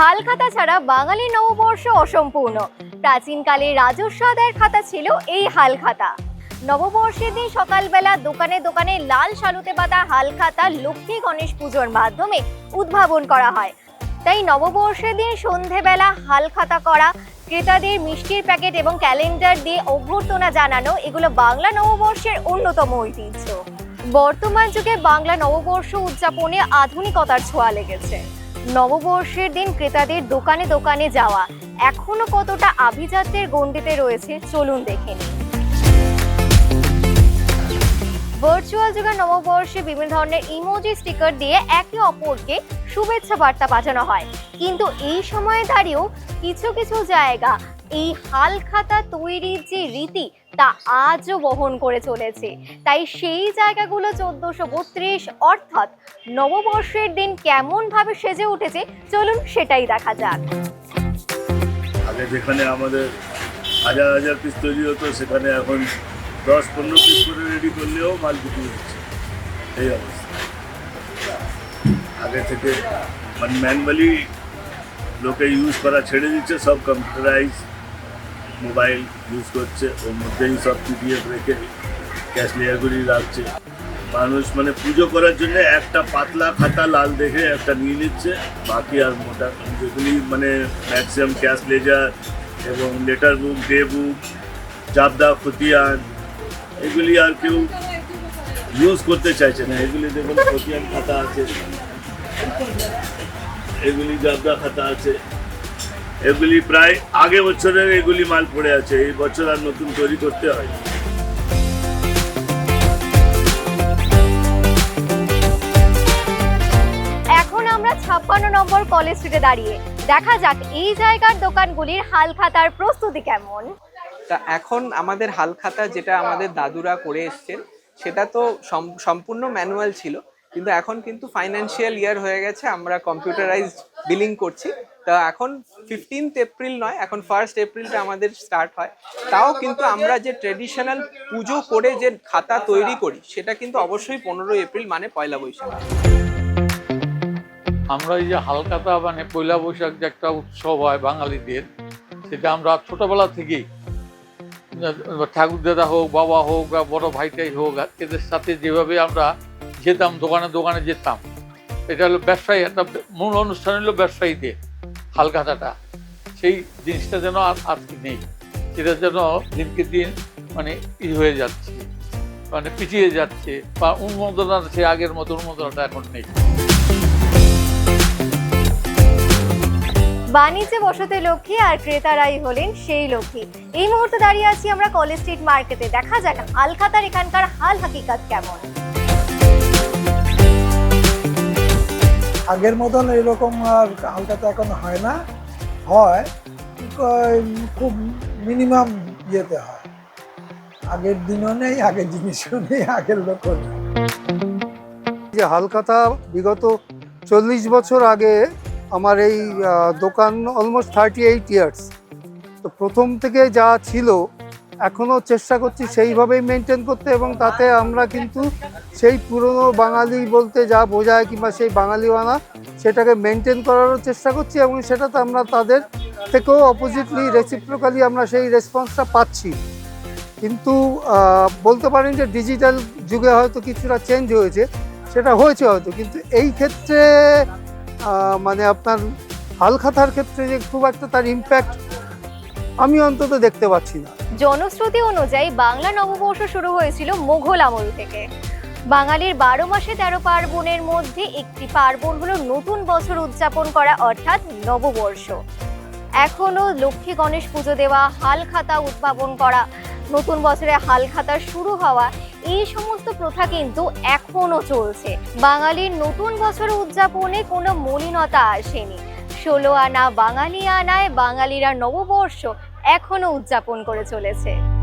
হালখাতা ছাড়া বাঙালি নববর্ষ অসম্পূর্ণ। প্রাচীনকালে রাজস্ব আদায়ের খাতা ছিল এই হালখাতা। নববর্ষের দিন সকালবেলা দোকানে দোকানে লাল শালুতে বাঁধা হালখাতা লক্ষ্মী গণেশ পুজোর মাধ্যমে উদ্ভাবন করা হয়। তাই নববর্ষের দিন সন্ধেবেলা হালখাতা করা, ক্রেতাদের মিষ্টির প্যাকেট এবং ক্যালেন্ডার দিয়ে অভ্যর্থনা জানানো, এগুলো বাংলা নববর্ষের অন্যতম ঐতিহ্য। বর্তমান যুগে বাংলা নববর্ষ উদযাপনে আধুনিকতার ছোঁয়া লেগেছে। নববর্ষের দিন ক্রেতাদের দোকানে দোকানে যাওয়া। এখনও কতটা আভিজাত্যের গণ্ডিতে রয়েছে, চলুন দেখে নিই। ভার্চুয়াল যুগের নববর্ষে বিভিন্ন ধরনের ইমোজি স্টিকার দিয়ে একে অপরকে শুভেচ্ছা বার্তা পাঠানো হয়। কিন্তু এই সময়ে দাঁড়িয়েও কিছু কিছু জায়গা এই হালখাতা তৈরির যে রীতি তা আজও বহন করে চলেছে। তাই সেই জায়গাগুলো চোদ্দশো বত্রিশ অর্থাৎ নববর্ষের দিন কেমন ভাবে সেজে উঠেছে, চলুন সেটাই দেখা যাক। আগে যেখানে আমাদের হাজার হাজার পিস তৈরি হতো, সেখানে এখন দশ, পনেরো পিস করে রেডি করলেও মাল বিক্রি হচ্ছে। এই অবস্থা। আগে থেকে মানে ম্যানুয়ালি লোকে ইউজ করা ছেড়ে দিচ্ছে, সব কম্পিউটারাইজ মোবাইল ইউজ করছে, ওর মধ্যেই সব পিডিএফ রেখে ক্যাশ লেয়ারগুলি রাখছে। মানুষ মানে পুজো করার জন্য একটা পাতলা খাতা লাল দেখে একটা নিয়ে নিচ্ছে, বাকি আর মোটা যেগুলি মানে ম্যাক্সিমাম ক্যাশ লেজার এবং লেটার বুক ডে বুক জাবদা, খতিয়ান, এগুলি আর কেউ ইউজ করতে চাইছে না। এগুলি দেখুন, খতিয়ান খাতা আছে, এগুলি জাবদা খাতা আছে। এগুলি প্রায় আগে বছরের এগুলি মাল পড়ে আছে। এই বছর আর নতুন তৈরি করতে হয়। এখন আমরা ছাপ্পান্ন নম্বর কলেজ স্ট্রিটে দাঁড়িয়ে। দেখা যাক এই জায়গার দোকানগুলির হালখাতার প্রস্তুতি কেমন। তা এখন আমাদের হালখাতা যেটা আমাদের দাদুরা করে এসছেন সেটা তো সম্পূর্ণ ম্যানুয়াল ছিল। কিন্তু এখন কিন্তু ফাইন্যান্সিয়াল ইয়ার হয়ে গেছে, আমরা কম্পিউটারাইজড বিলিং করছি। তা এখন ফিফটিন্থ এপ্রিল নয়, এখন ফার্স্ট এপ্রিলটা আমাদের স্টার্ট হয়। তাও কিন্তু আমরা যে ট্রেডিশনাল পুজো করে যে খাতা তৈরি করি, সেটা কিন্তু অবশ্যই পনেরোই এপ্রিল মানে পয়লা বৈশাখ। আমরা এই যে হালকাতা মানে পয়লা বৈশাখ যে একটা উৎসব হয় বাঙালিদের, সেটা আমরা ছোটবেলা থেকেই, ঠাকুর দাদা হোক, বাবা হোক বা বড় ভাইটাই হোক, এদের সাথে যেভাবে আমরা যেতাম, দোকানে দোকানে যেতাম। এটা হলো ব্যবসায়ী, একটা মূল অনুষ্ঠান হলো ব্যবসায়ীদের হালখাতাটা। সেই জিনিসটা যেন আর আজকে নেই। সেটা যেন দিনকে দিন মানে ই হয়ে যাচ্ছে মানে পিছিয়ে যাচ্ছে বা উন্মোদনা সে আগের মতো উন্মোদনাটা এখন নেই। বাণিজ্যে বসতে লক্ষ্মী আর ক্রেতারাই হলেন সেই লক্ষ্মী। এই মুহূর্তে দাঁড়িয়ে আছি আমরা কলেজ স্ট্রিট মার্কেটে। দেখা যাক হালখাতার এখানকার হাল হাকিকাত কেমন। আগের মতন এরকম আর হালকাতে এখন হয় না। হয় খুব মিনিমাম ইয়েতে হয়। আগের দিনও নেই, আগের জিনিসও নেই, আগের নেই। যে হালখাতা বিগত চল্লিশ বছর আগে আমার এই দোকান অলমোস্ট থার্টি এইট ইয়ার্স তো প্রথম থেকে যা ছিল এখনও চেষ্টা করছি সেইভাবেই মেনটেন করতে এবং তাতে আমরা কিন্তু সেই পুরনো বাঙালি বলতে যা বোঝায় কিংবা সেই বাঙালিওয়ানা সেটাকে মেনটেন করারও চেষ্টা করছি এবং সেটাতে আমরা তাদের থেকেও অপোজিটলি রেসিপ্রোকালি আমরা সেই রেসপন্সটা পাচ্ছি। কিন্তু বলতে পারেন যে ডিজিটাল যুগে হয়তো কিছুটা চেঞ্জ হয়েছে, সেটা হয়েছে হয়তো। কিন্তু এই ক্ষেত্রে মানে আপনার হালখাতার ক্ষেত্রে যে খুব একটা তার ইম্প্যাক্ট আমি অন্তত দেখতে পাচ্ছি না। জনশ্রুতি অনুযায়ী বাংলা নববর্ষ শুরু হয়েছিল মুঘল আমল থেকে। বাঙালির বারো মাসে তেরো পার্বণের মধ্যে একটি পার্বণ হলো নতুন বছর উদযাপন করা, অর্থাৎ নববর্ষ। এখনও লক্ষ্মী গণেশ পুজো দেওয়া হাল খাতা উদ্ভাবন করা, নতুন বছরে হাল খাতা শুরু হওয়া, এই সমস্ত প্রথা কিন্তু এখনও চলছে। বাঙালির নতুন বছর উদযাপনে কোনো মলিনতা আসেনি। ষোলো আনা বাঙালি আনায় বাঙালিরা নববর্ষ এখনও উদযাপন করে চলেছে।